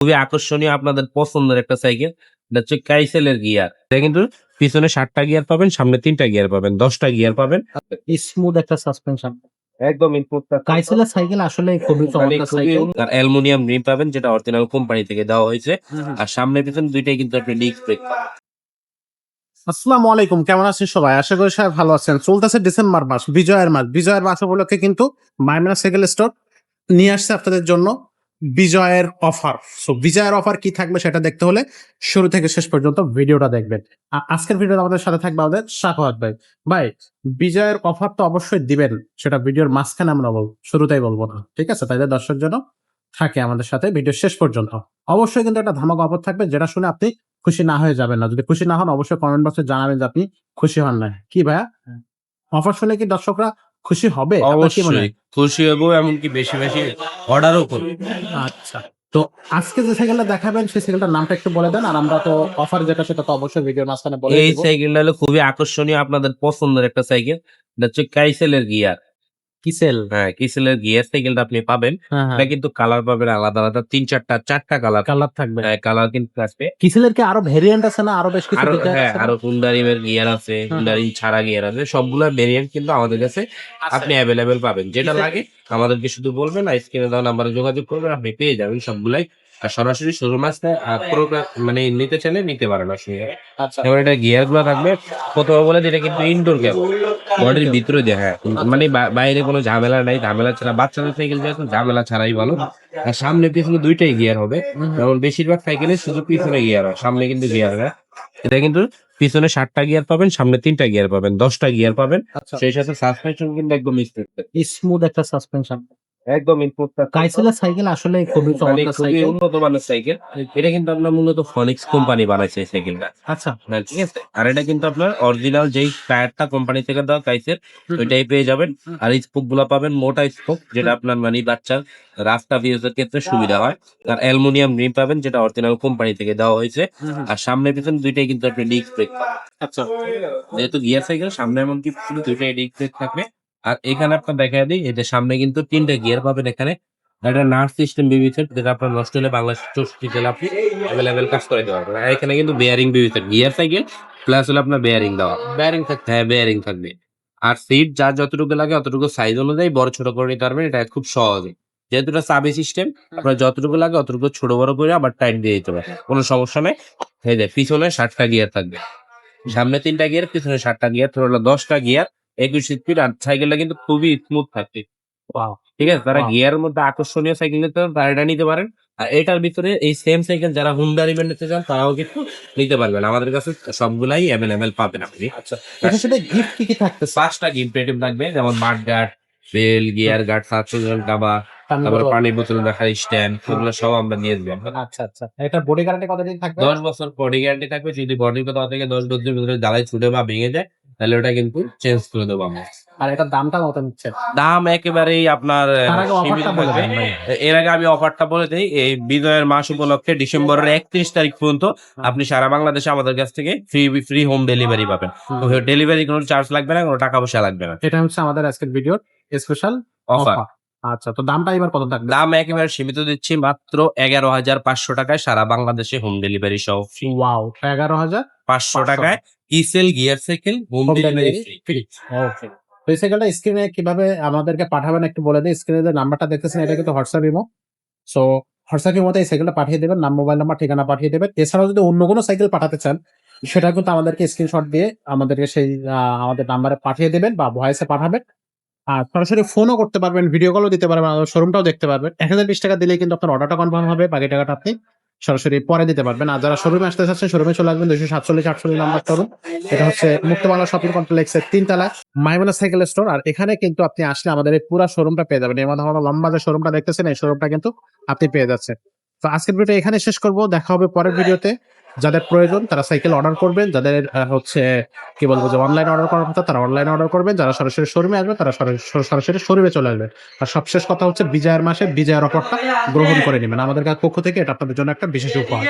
খুবই আকর্ষণীয় আপনাদের পছন্দের একটা সাইকেল। এটা হচ্ছে কাইসেলের গিয়ার এটা কিন্তু পিছনে ষাটটা গিয়ার পাবেন সামনে তিনটা গিয়ার পাবেন দশটা গিয়ার পাবেন। স্মুথ একটা সাসপেনশন একদম ইনপুটটা কাইসেলের সাইকেল আসলে খুবই চমৎকার সাইকেল। আর অ্যালুমিনিয়াম রিম পাবেন যেটা অরিজিনাল কোম্পানি থেকে দেওয়া হয়েছে। আর সামনে পিছনে দুইটাই কিন্তু আপনি ডিস্ক ব্রেক আসসালামু আলাইকুম কেমন আছেন সবাই? আশা করি সবাই ভালো আছেন। চলতেছে ডিসেম্বর মাস বিজয়ের মাস। বিজয়ের মাস উপলক্ষে কিন্তু মাইমেনা সাইকেল স্টোর নিয়ে আসছে আপনাদের জন্য। বিজয়ের অফার সো বিজয়ের অফার কি থাকবে সেটা দেখতে হলে শুরু থেকে শেষ পর্যন্ত ভিডিওটা দেখবেন। আর আজকের ভিডিওতে আমাদের সাথে থাকবে আমাদের শাকওয়াত ভাই। ভাই বিজয়ের অফার তো অবশ্যই দিবেন সেটা ভিডিওর মাঝখানে আমরা বলব শুরুতেই বলব না। ঠিক আছে? তাই দর্শক জন্য থাকে আমাদের সাথে ভিডিও শেষ পর্যন্ত। অবশ্যই কিন্তু একটা ধামাকা অফার থাকবে যেটা শুনে আপনি খুশি না হয়ে যাবেন না। যদি খুশি না হন অবশ্যই কমেন্ট বক্সে জানাবেন যে আপনি খুশি হন না কি ভাইয়া? অফার শুনে কি দর্শকরা খুশি হবে? মনে অবশ্যই? খুশি হব এমনকি বেশি বেশি অর্ডারও করব। আচ্ছা তো আজকে যে সাইকেলটা দেখাবেন সেই সাইকেলটার নামটা একটু বলে দেন আর আমরা তো অফার যেটা সেটা তো অবশ্যই ভিডিওর মাঝখানে বলে এই সাইকেলটা হলো খুবই আকর্ষণীয় আপনাদের পছন্দের একটা সাইকেল এটা হচ্ছে কাইসেলের গিয়ার কিসেল হ্যাঁ কিসেলের গিয়ার সাইকেলটা আপনি পাবেন। হ্যাঁ হ্যাঁ। এটা কিন্তু কালার পাবেন আলাদা আলাদা তিন চারটা চারটা কালার কালার থাকবে। কালার কিন্তু আসবে। কিসেলের কি আরও ভেরিয়েন্ট আছে না আরও বেশ কিছু আরও হ্যাঁ? আরও হুন্ডারিমের গিয়ার আছে কুন্ডারিম ছাড়া গিয়ার আছে সবগুলা ভেরিয়েন্ট কিন্তু আমাদের কাছে আপনি অ্যাভেলেবেল পাবেন। যেটা লাগে আমাদেরকে শুধু বলবেন আর স্ক্রিনে দেওয়া নাম্বারে যোগাযোগ করবেন আপনি পেয়ে যাবেন সবগুলাই আর সরাসরি শোরুম আসতে প্রোগ্রাম মানে নিতে চাইলে নিতে পারেন অসুবিধা। আচ্ছা। এবার এটা গিয়ারগুলো থাকবে প্রথমে বলে এটা কিন্তু ইনডোর গিয়ার বডির ভিতরে দেয় হ্যাঁ। মানে বাইরে কোনো ঝামেলা নাই ঝামেলা ছাড়া বাচ্চাদের সাইকেল যেহেতু ঝামেলা ছাড়াই ভালো আর সামনে পিছনে দুইটাই গিয়ার হবে। যেমন বেশিরভাগ সাইকেলে শুধু পিছনে গিয়ার হয় সামনে কিন্তু গিয়ার হয়। এটা কিন্তু পিছনে ষাটটা গিয়ার পাবেন সামনে তিনটা গিয়ার পাবেন দশটা গিয়ার পাবেন। আচ্ছা। সেই সাথে সাসপেনশন কিন্তু একদম স্মুথ স্মুথ একটা সাসপেনশন একদম ইনপুট কাইসেলের সাইকেল আসলে খুবই মানে চমৎকার সাইকেল উন্নত মানের সাইকেল এটা কিন্তু আপনার মূলত ফনিক্স কোম্পানি বানাইছে এই সাইকেলটা আচ্ছা। হ্যাঁ, ঠিক আছে? আর এটা কিন্তু আপনার অরিজিনাল যেই টায়ারটা কোম্পানি থেকে দেওয়া কাইসের ওইটাই পেয়ে যাবেন। আর স্পোকগুলা পাবেন মোটা স্পোক যেটা আপনার মানে বাচ্চার রাস্তা ইউজের ক্ষেত্রে সুবিধা হয়। আর অ্যালুমিনিয়াম রিম পাবেন যেটা অরিজিনাল কোম্পানি থেকে দেওয়া হয়েছে। আর সামনে পিছনে দুইটাই কিন্তু আপনি ডিস্ক ব্রেক পাবেন। আচ্ছা। যেহেতু গিয়ার সাইকেল সামনে এমনকি দুইটাই ডিস্ক ব্রেক থাকবে। আর এখানে আপনার দেখা দিই এটা সামনে কিন্তু তিনটা গিয়ার পাবেন এখানে। একটা নার্স সিস্টেম বিবিসেট যেটা আপনার নষ্ট হলে বাংলাদেশ চৌষট্টি জেলা আপনি অ্যাভেলেবেল কাজ করে দেওয়া আর এখানে কিন্তু বেয়ারিং বিবিসেট গিয়ার সাইকেল প্লাস হলো আপনার বেয়ারিং দেওয়া। ব্যারিং থাকছে হ্যাঁ বেয়ারিং থাকবে। আর সিট যার যতটুকু লাগে অতটুকু সাইজ অনুযায়ী বড় ছোট করে নিতে পারবেন এটা খুব সহজে। যেহেতু এটা সাবি সিস্টেম আপনার যতটুকু লাগে অতটুকু ছোট বড় করে আবার টাইট দিয়ে দিতে পারে কোনো সমস্যা নেই। হয়ে যায় পিছনে ষাটটা গিয়ার থাকবে। সামনে তিনটা গিয়ার পিছনে ষাটটা গিয়ার হলো দশটা গিয়ার একুশ স্পিড আর সাইকেলটা কিন্তু খুবই স্মুথ থাকবে। ঠিক আছে? তারা গিয়ার মধ্যে আকর্ষণীয় সাইকেল নিতে পারেন তারা এটা নিতে পারেন। আর এটার ভিতরে এই সেম সাইকেল যারা হুন্ডা রিবেন নিতে চান তারাও কিন্তু নিতে পারবেন। আমাদের কাছে সবগুলাই অ্যাভেলেবেল পাবেন আপনি। আচ্ছা। এটার সাথে গিফট কি কি থাকবে পাঁচটা গিফট আইটেম থাকবে। যেমন মাঠ গার্ড বেল গিয়ার গার্ড সাতশো ডাবা পানির বোতল রাখার স্ট্যান্ড সেগুলো সব আমরা নিয়ে আচ্ছা আচ্ছা। এটা বডি গ্যারান্টি কতদিন থাকবে? দশ বছর বডি গ্যারান্টি থাকবে। যদি থেকে দশ বছরের ভিতরে ছুটে বা ভেঙে যায় তাহলে ওটা কিন্তু চেঞ্জ করে দেবো আমরা। আর দামটা কত নিচ্ছে? দাম একেবারেই আপনার। এর আগে আমি অফারটা বলে দিই এই বিজয়ের মাস উপলক্ষে ডিসেম্বরের একত্রিশ তারিখ পর্যন্ত আপনি সারা বাংলাদেশে আমাদের কাছ থেকে ফ্রি ফ্রি হোম ডেলিভারি পাবেন। ডেলিভারি কোনো চার্জ লাগবে না কোনো টাকা পয়সা লাগবে না। এটা হচ্ছে আমাদের আজকের ভিডিওর স্পেশাল অফার আচ্ছা তো দামটা এবার কত থাকবে? দাম একেবারে সীমিত দিচ্ছি মাত্র এগারো হাজার পাঁচশো টাকায় সারা বাংলাদেশে হোম ডেলিভারি সহ ফ্রি ওয়াও এগারো হাজার পাঁচশো টাকায় ইসেল gear cycle home delivery free okay তো এই সাইকেলটা স্ক্রিনে কীভাবে আমাদেরকে পাঠাবেন একটু বলে দিই। স্ক্রিনে যে নাম্বারটা দেখতেছেন এটা কিন্তু হোয়াটসঅ্যাপ ইমো সো হোয়াটসঅ্যাপ ইমোতে এই সাইকেলটা পাঠিয়ে দেবেন নাম মোবাইল নাম্বার ঠিকানা পাঠিয়ে দেবেন। এছাড়াও যদি অন্য কোনো সাইকেল পাঠাতে চান সেটা কিন্তু আমাদেরকে স্ক্রিনশট দিয়ে আমাদেরকে সেই আমাদের নাম্বারে পাঠিয়ে দেবেন বা ভয়েসে পাঠাবেন। আর সরাসরি ফোনও করতে পারবেন ভিডিও কলও দিতে পারবেন আমাদের শোরুমটাও দেখতে পারবেন। এক হাজার বিশ টাকা দিলেই কিন্তু আপনার অর্ডারটা কনফার্ম হবে, বাকি টাকাটা আপনি সরাসরি পরে দিতে পারবেন। আর যারা শোরুমে আসতে চাচ্ছেন শোরুমে চলে আসবেন দুশো সাতচল্লিশ, আটচল্লিশ নাম্বার শোরুম এটা হচ্ছে মুক্ত বাংলা শপিং কমপ্লেক্সের তিনতলা, মাইমনা সাইকেল স্টোর আর এখানে কিন্তু আপনি আসলে আমাদের এই পুরো শোরুমটা পেয়ে যাবেন। মধ্যে লম্বা যে শোরুমটা দেখতেছেন, এই শোরুমটা কিন্তু আপনি পেয়ে যাচ্ছেন। তো আজকের ভিডিও এখানে শেষ করব। দেখা হবে পরের ভিডিওতে যাদের প্রয়োজন, তারা সাইকেল অর্ডার করবেন। যাদের হচ্ছে, কি বলব যে অনলাইন অর্ডার করার কথা, তারা অনলাইন অর্ডার করবেন। যারা সরাসরি শোরুমে আসবে, তারা সরাসরি শোরুমে চলে আসবেন আর সবশেষ কথা হচ্ছে, বিজয়ের মাসে বিজয়ের অফারটা গ্রহণ করে নেবেন। আমাদের পক্ষ থেকে এটা আপনাদের জন্য একটা বিশেষ উপহার।